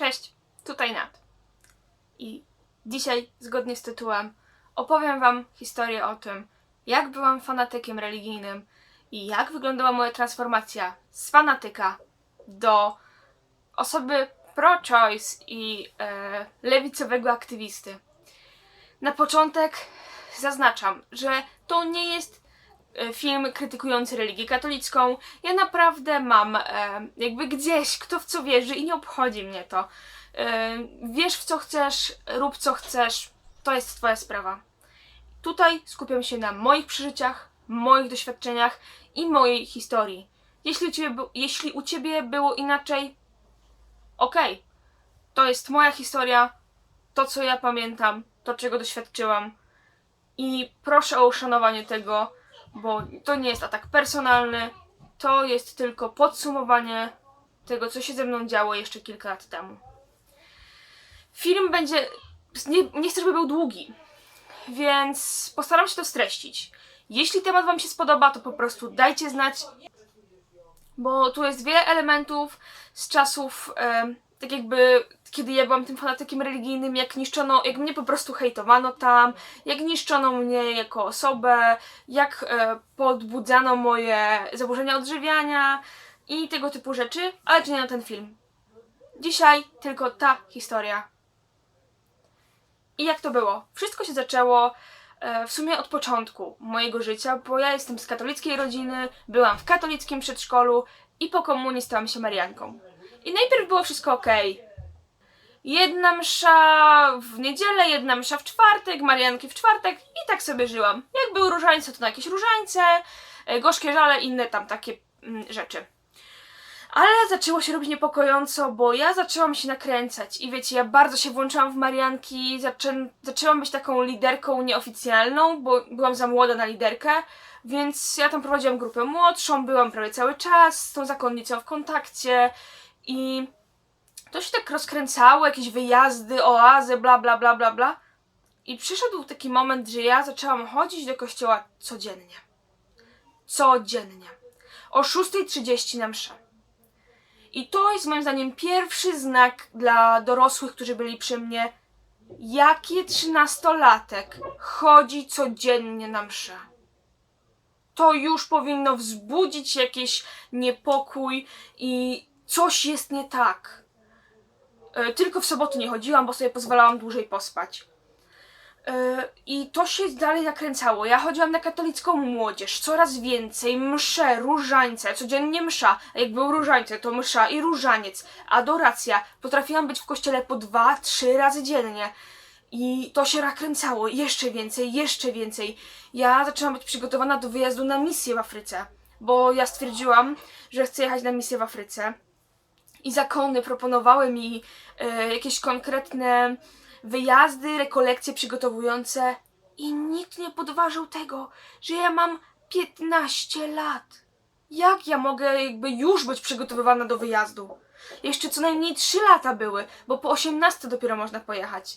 Cześć, tutaj Nat. I dzisiaj, zgodnie z tytułem, opowiem Wam historię o tym, jak byłam fanatykiem religijnym i jak wyglądała moja transformacja z fanatyka do osoby pro-choice i e, lewicowego aktywisty. Na początek zaznaczam, że to nie jest film krytykujący religię katolicką. Ja naprawdę mam e, jakby gdzieś, kto w co wierzy i nie obchodzi mnie to. E, wiesz w co chcesz, rób co chcesz, to jest twoja sprawa. Tutaj skupiam się na moich przeżyciach, moich doświadczeniach i mojej historii. Jeśli u ciebie, jeśli u ciebie było inaczej, okej. To jest moja historia, to co ja pamiętam, to czego doświadczyłam. I proszę o uszanowanie tego, bo to nie jest atak personalny, to jest tylko podsumowanie tego, co się ze mną działo jeszcze kilka lat temu. Film będzie. Nie, nie chcę, żeby był długi, więc postaram się to streścić. Jeśli temat Wam się spodoba, to po prostu dajcie znać, bo tu jest wiele elementów z czasów, em, tak jakby, kiedy ja byłam tym fanatykiem religijnym, jak niszczono, jak mnie po prostu hejtowano tam, jak niszczono mnie jako osobę, jak e, podbudzano moje zaburzenia odżywiania i tego typu rzeczy, ale to nie na ten film. Dzisiaj tylko ta historia. I jak to było? Wszystko się zaczęło e, w sumie od początku mojego życia, bo ja jestem z katolickiej rodziny, byłam w katolickim przedszkolu i po komunii stałam się Marianką. I najpierw było wszystko ok. Jedna msza w niedzielę, jedna msza w czwartek, Marianki w czwartek i tak sobie żyłam. Jak były różańce, to na jakieś różańce, e, gorzkie żale, inne tam takie mm, rzeczy. Ale zaczęło się robić niepokojąco, bo ja zaczęłam się nakręcać i wiecie, ja bardzo się włączyłam w Marianki, zaczę zaczęłam być taką liderką nieoficjalną, bo byłam za młoda na liderkę, więc ja tam prowadziłam grupę młodszą, byłam prawie cały czas z tą zakonnicą w kontakcie i to się tak rozkręcało, jakieś wyjazdy, oazy, bla bla bla bla bla. I przyszedł taki moment, że ja zaczęłam chodzić do kościoła codziennie. Codziennie. O 6.30 na mszę. I to jest moim zdaniem pierwszy znak dla dorosłych, którzy byli przy mnie, jakie trzynastolatek chodzi codziennie na mszę. To już powinno wzbudzić jakiś niepokój i coś jest nie tak. E, Tylko w soboty nie chodziłam, bo sobie pozwalałam dłużej pospać. E, I to się dalej nakręcało. Ja chodziłam na katolicką młodzież, coraz więcej, msze, różańce, codziennie msza. Jak był różańce, to msza i różaniec, adoracja. Potrafiłam być w kościele po dwa, trzy razy dziennie. I to się nakręcało, jeszcze więcej, jeszcze więcej. Ja zaczęłam być przygotowana do wyjazdu na misję w Afryce, bo ja stwierdziłam, że chcę jechać na misję w Afryce. I zakony proponowały mi e, jakieś konkretne wyjazdy, rekolekcje przygotowujące i nikt nie podważył tego, że ja mam 15 lat. Jak ja mogę jakby już być przygotowywana do wyjazdu? Jeszcze co najmniej 3 lata były, bo po 18 dopiero można pojechać.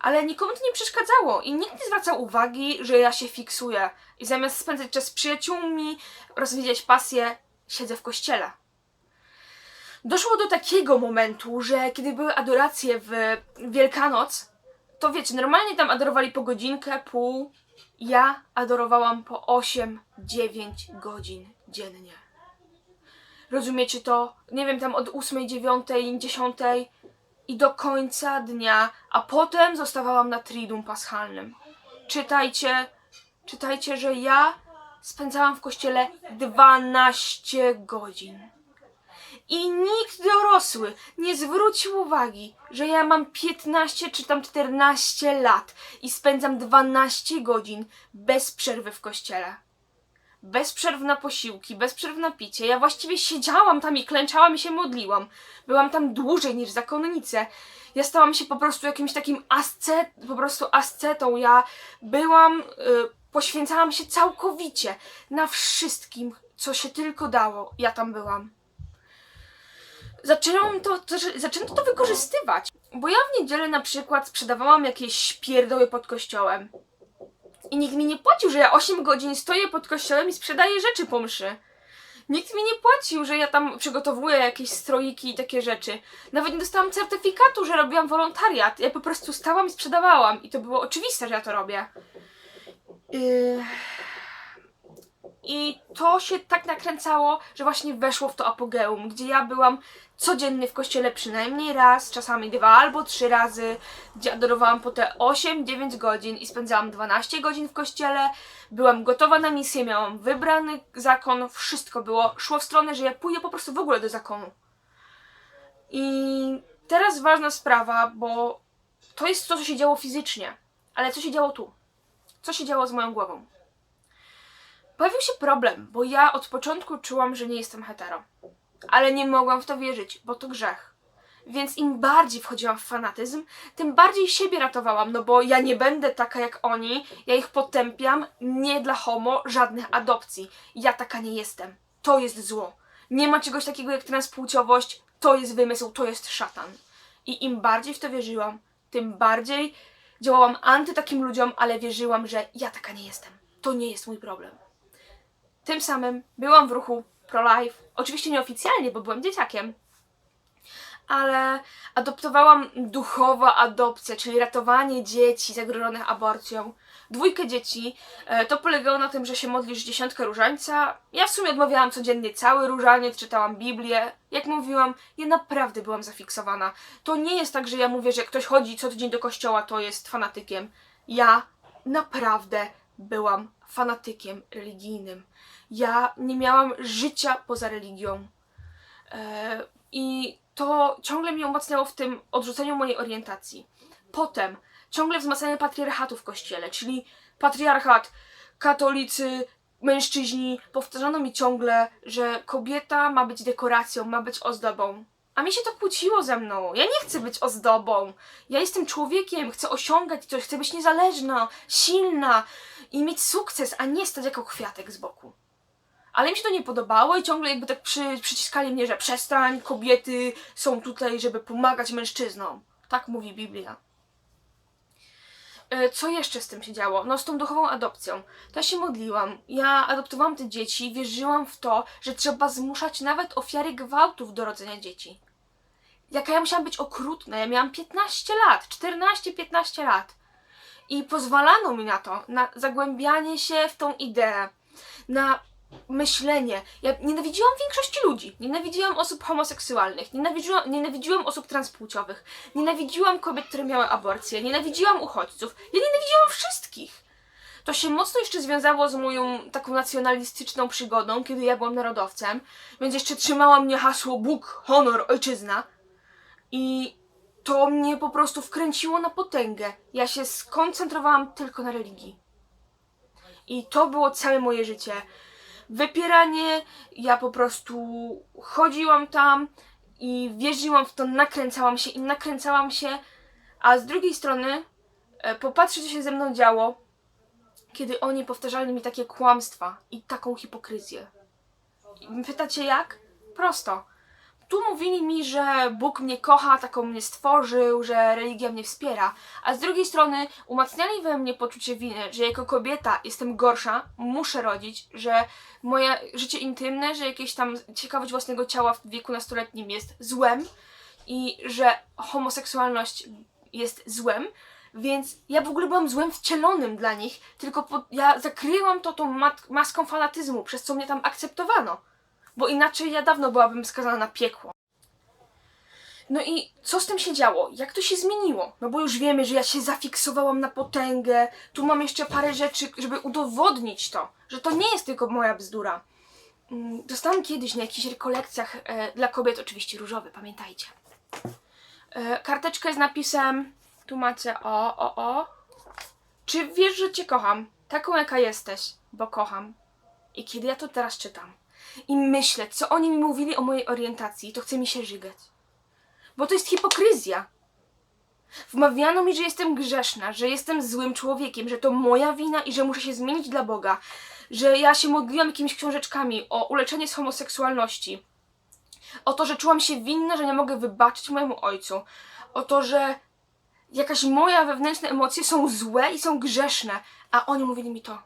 Ale nikomu to nie przeszkadzało i nikt nie zwracał uwagi, że ja się fiksuję. I zamiast spędzać czas z przyjaciółmi, rozwijać pasję, siedzę w kościele. Doszło do takiego momentu, że kiedy były adoracje w Wielkanoc, to wiecie, normalnie tam adorowali po godzinkę, pół. Ja adorowałam po 8-9 godzin dziennie. Rozumiecie to? Nie wiem, tam od 8, 9, 10 i do końca dnia, a potem zostawałam na Triduum Paschalnym. Czytajcie, czytajcie, że ja spędzałam w kościele 12 godzin. I nikt dorosły nie zwrócił uwagi, że ja mam 15 czy tam 14 lat i spędzam 12 godzin bez przerwy w kościele. Bez przerw na posiłki, bez przerw na picie. Ja właściwie siedziałam tam i klęczałam i się modliłam. Byłam tam dłużej niż zakonnice. Ja stałam się po prostu jakimś takim ascet, po prostu ascetą. Ja byłam, y, poświęcałam się całkowicie na wszystkim, co się tylko dało. Ja tam byłam zaczęłam to, to, zaczęto to wykorzystywać. Bo ja w niedzielę na przykład sprzedawałam jakieś pierdoły pod kościołem. I nikt mi nie płacił, że ja 8 godzin stoję pod kościołem i sprzedaję rzeczy po mszy. Nikt mi nie płacił, że ja tam przygotowuję jakieś stroiki i takie rzeczy. Nawet nie dostałam certyfikatu, że robiłam wolontariat. Ja po prostu stałam i sprzedawałam. I to było oczywiste, że ja to robię. Yy... I to się tak nakręcało, że właśnie weszło w to apogeum, gdzie ja byłam codziennie w kościele przynajmniej raz, czasami dwa albo trzy razy, gdzie adorowałam po te 8-9 godzin i spędzałam 12 godzin w kościele. Byłam gotowa na misję, miałam wybrany zakon, wszystko było, szło w stronę, że ja pójdę po prostu w ogóle do zakonu. I teraz ważna sprawa, bo to jest to, co się działo fizycznie, ale co się działo tu? Co się działo z moją głową? Pojawił się problem, bo ja od początku czułam, że nie jestem hetero. Ale nie mogłam w to wierzyć, bo to grzech. Więc im bardziej wchodziłam w fanatyzm, tym bardziej siebie ratowałam, no bo ja nie będę taka jak oni, ja ich potępiam, nie dla homo, żadnych adopcji. Ja taka nie jestem. To jest zło. Nie ma czegoś takiego jak transpłciowość, to jest wymysł, to jest szatan. I im bardziej w to wierzyłam, tym bardziej działałam anty takim ludziom, ale wierzyłam, że ja taka nie jestem. To nie jest mój problem. Tym samym byłam w ruchu pro-life. Oczywiście nieoficjalnie, bo byłam dzieciakiem. Ale adoptowałam duchowa adopcja, czyli ratowanie dzieci zagrożonych aborcją. Dwójkę dzieci. E, To polegało na tym, że się modlisz dziesiątkę różańca. Ja w sumie odmawiałam codziennie cały różaniec, czytałam Biblię. Jak mówiłam, ja naprawdę byłam zafiksowana. To nie jest tak, że ja mówię, że ktoś chodzi co tydzień do kościoła, to jest fanatykiem. Ja naprawdę byłam fanatykiem religijnym. Ja nie miałam życia poza religią. E, I to ciągle mnie umacniało w tym odrzuceniu mojej orientacji. Potem ciągle wzmacnianie patriarchatu w kościele, czyli patriarchat, katolicy, mężczyźni. Powtarzano mi ciągle, że kobieta ma być dekoracją, ma być ozdobą. A mi się to kłóciło ze mną. Ja nie chcę być ozdobą. Ja jestem człowiekiem, chcę osiągać coś, chcę być niezależna, silna i mieć sukces, a nie stać jako kwiatek z boku. Ale mi się to nie podobało i ciągle jakby tak przy, przyciskali mnie, że przestań, kobiety są tutaj, żeby pomagać mężczyznom. Tak mówi Biblia. E, Co jeszcze z tym się działo? No z tą duchową adopcją. To ja się modliłam. Ja adoptowałam te dzieci, wierzyłam w to, że trzeba zmuszać nawet ofiary gwałtów do rodzenia dzieci. Jaka ja musiałam być okrutna. Ja miałam 15 lat, 14-15 lat. I pozwalano mi na to, na zagłębianie się w tą ideę, na myślenie. Ja nienawidziłam większości ludzi. Nienawidziłam osób homoseksualnych, nienawidziłam, nienawidziłam osób transpłciowych, nienawidziłam kobiet, które miały aborcję, nienawidziłam uchodźców. Ja nienawidziłam wszystkich. To się mocno jeszcze związało z moją taką nacjonalistyczną przygodą, kiedy ja byłam narodowcem, więc jeszcze trzymała mnie hasło Bóg, honor, ojczyzna. I to mnie po prostu wkręciło na potęgę. Ja się skoncentrowałam tylko na religii. I to było całe moje życie. Wypieranie, ja po prostu chodziłam tam i wierzyłam w to, nakręcałam się i nakręcałam się, a z drugiej strony e, popatrzcie, co się ze mną działo, kiedy oni powtarzali mi takie kłamstwa i taką hipokryzję. Pytacie jak? Prosto. Tu mówili mi, że Bóg mnie kocha, taką mnie stworzył, że religia mnie wspiera, a z drugiej strony umacniali we mnie poczucie winy, że jako kobieta jestem gorsza, muszę rodzić, że moje życie intymne, że jakieś tam ciekawość własnego ciała w wieku nastoletnim jest złem i że homoseksualność jest złem, więc ja w ogóle byłam złem wcielonym dla nich, tylko ja zakryłam to tą maską fanatyzmu, przez co mnie tam akceptowano bo inaczej ja dawno byłabym skazana na piekło. No i co z tym się działo? Jak to się zmieniło? No bo już wiemy, że ja się zafiksowałam na potęgę. Tu mam jeszcze parę rzeczy, żeby udowodnić to, że to nie jest tylko moja bzdura. Mm, Dostałam kiedyś na jakichś rekolekcjach e, dla kobiet, oczywiście różowy, pamiętajcie. E, karteczkę z napisem, tu macie o, o, o. Czy wiesz, że cię kocham? Taką jaka jesteś, bo kocham. I kiedy ja to teraz czytam i myślę, co oni mi mówili o mojej orientacji, to chce mi się żygać. Bo to jest hipokryzja. Wmawiano mi, że jestem grzeszna, że jestem złym człowiekiem, że to moja wina i że muszę się zmienić dla Boga, że ja się modliłam jakimiś książeczkami o uleczenie z homoseksualności, o to, że czułam się winna, że nie mogę wybaczyć mojemu ojcu, o to, że jakaś moja wewnętrzne emocje są złe i są grzeszne, a oni mówili mi to.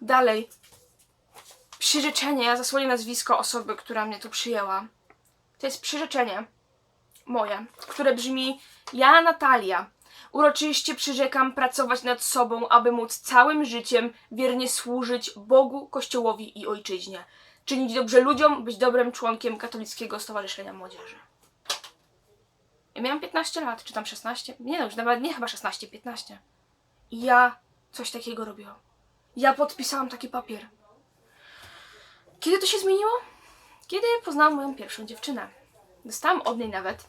Dalej, przyrzeczenie, ja zasłonię nazwisko osoby, która mnie tu przyjęła. To jest przyrzeczenie moje, które brzmi: Ja, Natalia, uroczyście przyrzekam pracować nad sobą, aby móc całym życiem wiernie służyć Bogu, Kościołowi i Ojczyźnie. Czynić dobrze ludziom, być dobrym członkiem Katolickiego Stowarzyszenia Młodzieży. Ja miałam 15 lat, czy tam 16? Nie no, już nawet nie chyba 16, 15. I ja coś takiego robiłam. Ja podpisałam taki papier. Kiedy to się zmieniło? Kiedy poznałam moją pierwszą dziewczynę. Dostałam od niej nawet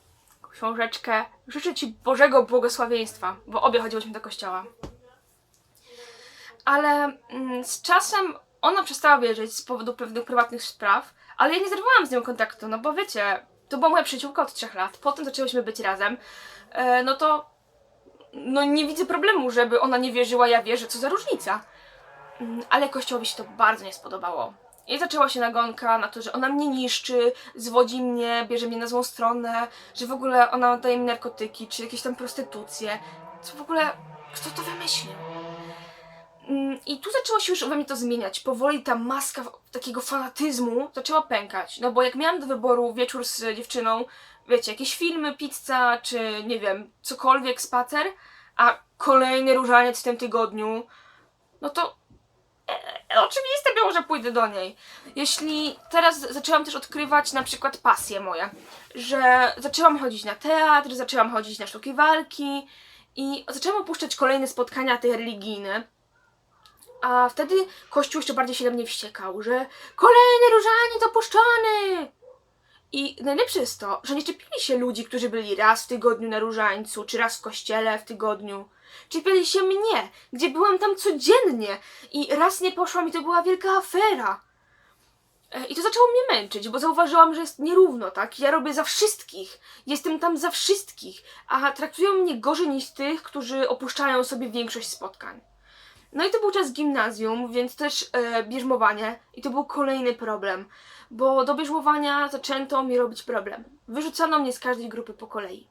książeczkę Życzę Ci Bożego Błogosławieństwa, bo obie chodziłyśmy do kościoła. Ale mm, z czasem ona przestała wierzyć z powodu pewnych prywatnych spraw, ale ja nie zerwałam z nią kontaktu, no bo wiecie, to była moja przyjaciółka od trzech lat, potem zaczęłyśmy być razem, e, no to no nie widzę problemu, żeby ona nie wierzyła, ja wierzę, co za różnica. Mm, Ale kościołowi się to bardzo nie spodobało. I zaczęła się nagonka na to, że ona mnie niszczy, zwodzi mnie, bierze mnie na złą stronę, że w ogóle ona daje mi narkotyki, czy jakieś tam prostytucje. Co w ogóle, kto to wymyślił? Mm, I tu zaczęło się już we mnie to zmieniać. Powoli ta maska takiego fanatyzmu zaczęła pękać. No bo jak miałam do wyboru wieczór z dziewczyną, wiecie, jakieś filmy, pizza, czy nie wiem, cokolwiek, spacer, a kolejny różaniec w tym tygodniu, no to e, oczywiste było, że pójdę do niej. Jeśli teraz zaczęłam też odkrywać na przykład pasje moje, że zaczęłam chodzić na teatr, zaczęłam chodzić na sztuki walki i zaczęłam opuszczać kolejne spotkania te religijne, a wtedy Kościół jeszcze bardziej się na mnie wściekał, że kolejny różaniec opuszczony! I najlepsze jest to, że nie czepili się ludzi, którzy byli raz w tygodniu na różańcu, czy raz w kościele w tygodniu. Czepiali się mnie, gdzie byłam tam codziennie i raz nie poszłam i to była wielka afera. E, I to zaczęło mnie męczyć, bo zauważyłam, że jest nierówno, tak? Ja robię za wszystkich, jestem tam za wszystkich, a traktują mnie gorzej niż tych, którzy opuszczają sobie większość spotkań. No i to był czas gimnazjum, więc też e, bierzmowanie i to był kolejny problem, bo do bierzmowania zaczęto mi robić problem. Wyrzucano mnie z każdej grupy po kolei.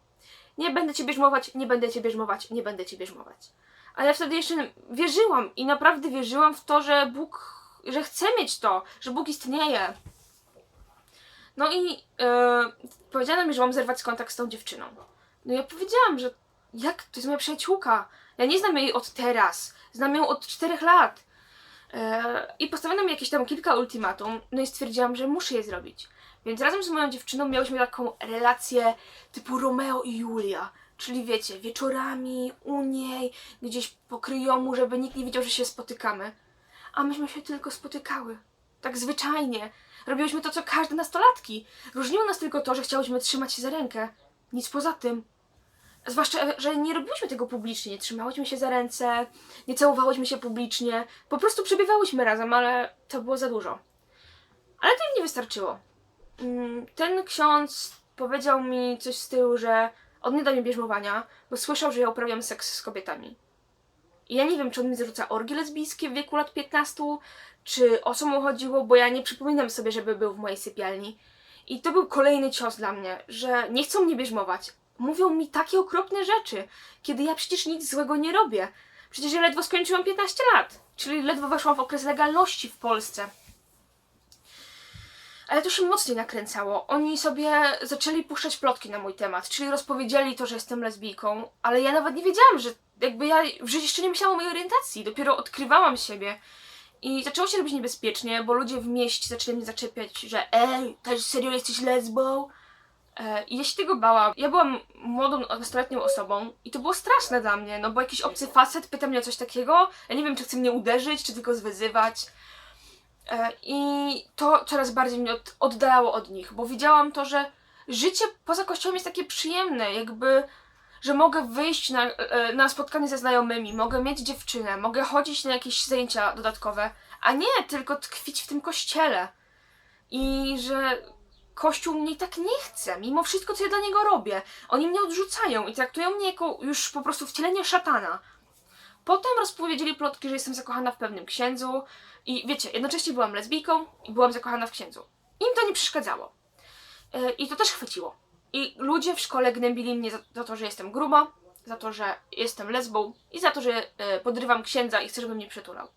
Nie będę cię bierzmować, nie będę cię bierzmować, nie będę cię bierzmować. A ja wtedy jeszcze wierzyłam i naprawdę wierzyłam w to, że Bóg, że chcę mieć to, że Bóg istnieje. No i e, powiedziano mi, że mam zerwać kontakt z tą dziewczyną. No ja powiedziałam, że jak, to jest moja przyjaciółka. Ja nie znam jej od teraz. Znam ją od czterech lat. E, I postawiono mi jakieś tam kilka ultimatum, no i stwierdziłam, że muszę je zrobić. Więc razem z moją dziewczyną miałyśmy taką relację typu Romeo i Julia. Czyli wiecie, wieczorami u niej, gdzieś po kryjomu, żeby nikt nie wiedział, że się spotykamy. A myśmy się tylko spotykały. Tak zwyczajnie. Robiłyśmy to, co każde nastolatki. Różniło nas tylko to, że chciałyśmy trzymać się za rękę. Nic poza tym. Zwłaszcza, że nie robiłyśmy tego publicznie, nie trzymałyśmy się za ręce, nie całowałyśmy się publicznie, po prostu przebywałyśmy razem, ale to było za dużo. Ale to im nie wystarczyło. Mm, Ten ksiądz powiedział mi coś w stylu, że on nie da mi bierzmowania, bo słyszał, że ja uprawiam seks z kobietami. I ja nie wiem, czy on mi zarzuca orgie lesbijskie w wieku lat 15, czy o co mu chodziło, bo ja nie przypominam sobie, żeby był w mojej sypialni. I to był kolejny cios dla mnie, że nie chcą mnie bierzmować. Mówią mi takie okropne rzeczy, kiedy ja przecież nic złego nie robię. Przecież ja ledwo skończyłam 15 lat, czyli ledwo weszłam w okres legalności w Polsce. Ale to się mocniej nakręcało. Oni sobie zaczęli puszczać plotki na mój temat, czyli rozpowiedzieli to, że jestem lesbijką, ale ja nawet nie wiedziałam, że jakby ja w życiu jeszcze nie myślałam o mojej orientacji, dopiero odkrywałam siebie. I zaczęło się robić niebezpiecznie, bo ludzie w mieście zaczęli mnie zaczepiać, że ej, też serio jesteś lesbą? E, I ja się tego bałam. Ja byłam młodą, nastoletnią osobą i to było straszne dla mnie, no bo jakiś obcy facet pyta mnie o coś takiego, ja nie wiem, czy chce mnie uderzyć, czy tylko zwyzywać. E, I to coraz bardziej mnie od, oddalało od nich, bo widziałam to, że życie poza kościołem jest takie przyjemne, jakby, że mogę wyjść na, e, na spotkanie ze znajomymi, mogę mieć dziewczynę, mogę chodzić na jakieś zajęcia dodatkowe, a nie tylko tkwić w tym kościele. I że Kościół mnie tak nie chce, mimo wszystko, co ja dla niego robię. Oni mnie odrzucają i traktują mnie jako już po prostu wcielenie szatana. Potem rozpowiedzieli plotki, że jestem zakochana w pewnym księdzu i wiecie, jednocześnie byłam lesbijką i byłam zakochana w księdzu. Im to nie przeszkadzało. E, I to też chwyciło. I ludzie w szkole gnębili mnie za, to, że jestem gruba, za to, że jestem lesbą i za to, że e, podrywam księdza i chcę, żeby mnie przytulał.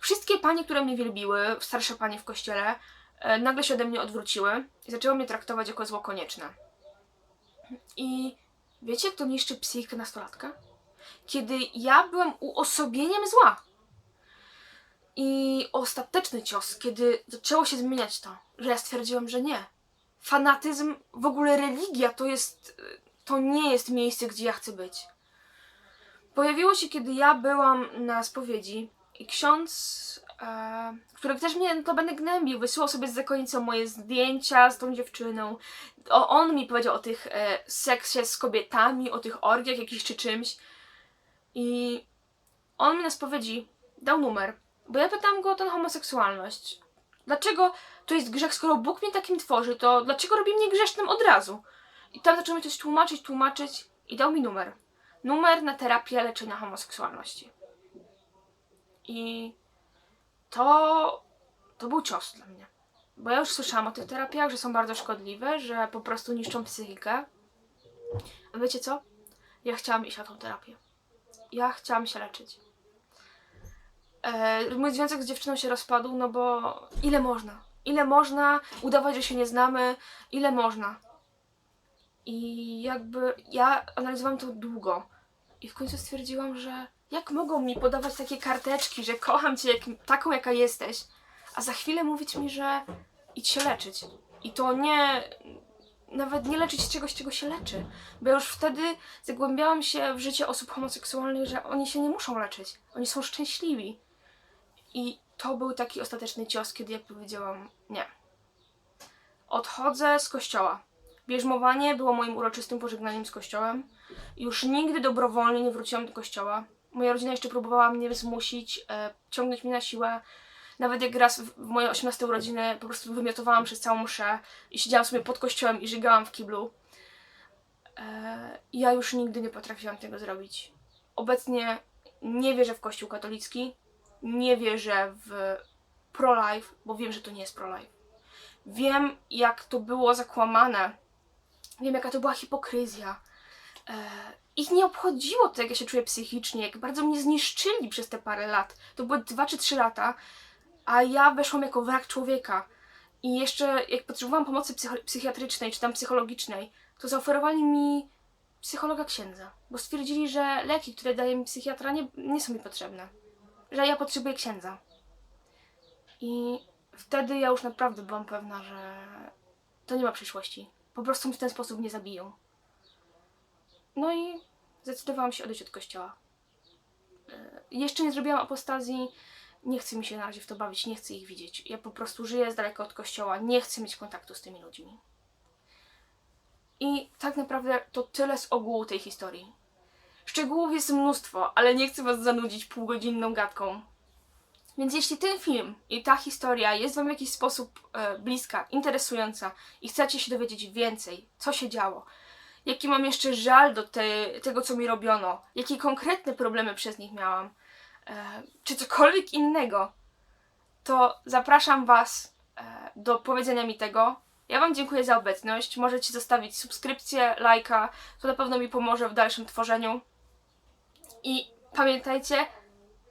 Wszystkie panie, które mnie wielbiły, starsze panie w kościele, e, nagle się ode mnie odwróciły i zaczęły mnie traktować jako zło konieczne. I wiecie, kto niszczy psychikę nastolatka? Kiedy ja byłam uosobieniem zła. I ostateczny cios, kiedy zaczęło się zmieniać to, że ja stwierdziłam, że nie. Fanatyzm, w ogóle religia to jest. to nie jest miejsce, gdzie ja chcę być. Pojawiło się, kiedy ja byłam na spowiedzi i ksiądz, e, który też mnie to będę gnębił, wysyłał sobie z zakonnicą moje zdjęcia z tą dziewczyną. O, on mi powiedział o tych e, seksie z kobietami, o tych orgiach jakichś czy czymś. I on mi na spowiedzi dał numer, bo ja pytałam go o tę homoseksualność. Dlaczego to jest grzech, skoro Bóg mnie takim tworzy, to dlaczego robi mnie grzesznym od razu? I tam zaczął mi coś tłumaczyć, tłumaczyć i dał mi numer. Numer na terapię leczenia homoseksualności. I to, to był cios dla mnie. Bo ja już słyszałam o tych terapiach, że są bardzo szkodliwe, że po prostu niszczą psychikę. A wiecie co? Ja chciałam iść na tą terapię. Ja chciałam się leczyć. E, mój związek z dziewczyną się rozpadł, no bo ile można? Ile można udawać, że się nie znamy? Ile można? I jakby ja analizowałam to długo. I w końcu stwierdziłam, że jak mogą mi podawać takie karteczki, że kocham cię jak, taką, jaka jesteś, a za chwilę mówić mi, że idź się leczyć. I to nie. Nawet nie leczyć czegoś, czego się leczy. Bo już wtedy zagłębiałam się w życie osób homoseksualnych, że oni się nie muszą leczyć. Oni są szczęśliwi. I to był taki ostateczny cios, kiedy ja powiedziałam nie. Odchodzę z kościoła. Bierzmowanie było moim uroczystym pożegnaniem z kościołem. Już nigdy dobrowolnie nie wróciłam do kościoła. Moja rodzina jeszcze próbowała mnie zmusić, e, ciągnąć mnie na siłę. Nawet jak raz w, moje 18 urodziny po prostu wymiotowałam przez całą mszę i siedziałam sobie pod kościołem i żygałam w kiblu. E, ja już nigdy nie potrafiłam tego zrobić. Obecnie nie wierzę w kościół katolicki, nie wierzę w pro-life, bo wiem, że to nie jest pro-life. Wiem, jak to było zakłamane. Wiem, jaka to była hipokryzja. E, ich nie obchodziło to, jak ja się czuję psychicznie, jak bardzo mnie zniszczyli przez te parę lat. To były dwa czy trzy lata, a ja weszłam jako wrak człowieka. I jeszcze, jak potrzebowałam pomocy psychiatrycznej czy tam psychologicznej, to zaoferowali mi psychologa księdza, bo stwierdzili, że leki, które daje mi psychiatra, nie, nie są mi potrzebne. Że ja potrzebuję księdza. I wtedy ja już naprawdę byłam pewna, że to nie ma przyszłości. Po prostu mnie w ten sposób nie zabiją. No i zdecydowałam się odejść od kościoła. E, Jeszcze nie zrobiłam apostazji. Nie chce mi się na razie w to bawić, nie chcę ich widzieć. Ja po prostu żyję z daleka od kościoła, nie chcę mieć kontaktu z tymi ludźmi. I tak naprawdę to tyle z ogółu tej historii. Szczegółów jest mnóstwo, ale nie chcę Was zanudzić półgodzinną gadką. Więc jeśli ten film i ta historia jest Wam w jakiś sposób e, bliska, interesująca i chcecie się dowiedzieć więcej, co się działo, jaki mam jeszcze żal do te, tego, co mi robiono, jakie konkretne problemy przez nich miałam, czy cokolwiek innego, to zapraszam Was e, do powiedzenia mi tego. Ja Wam dziękuję za obecność. Możecie zostawić subskrypcję, lajka, to na pewno mi pomoże w dalszym tworzeniu. I pamiętajcie,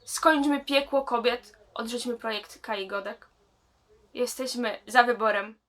skończmy piekło kobiet, odrzućmy projekt Kai Godek. Jesteśmy za wyborem.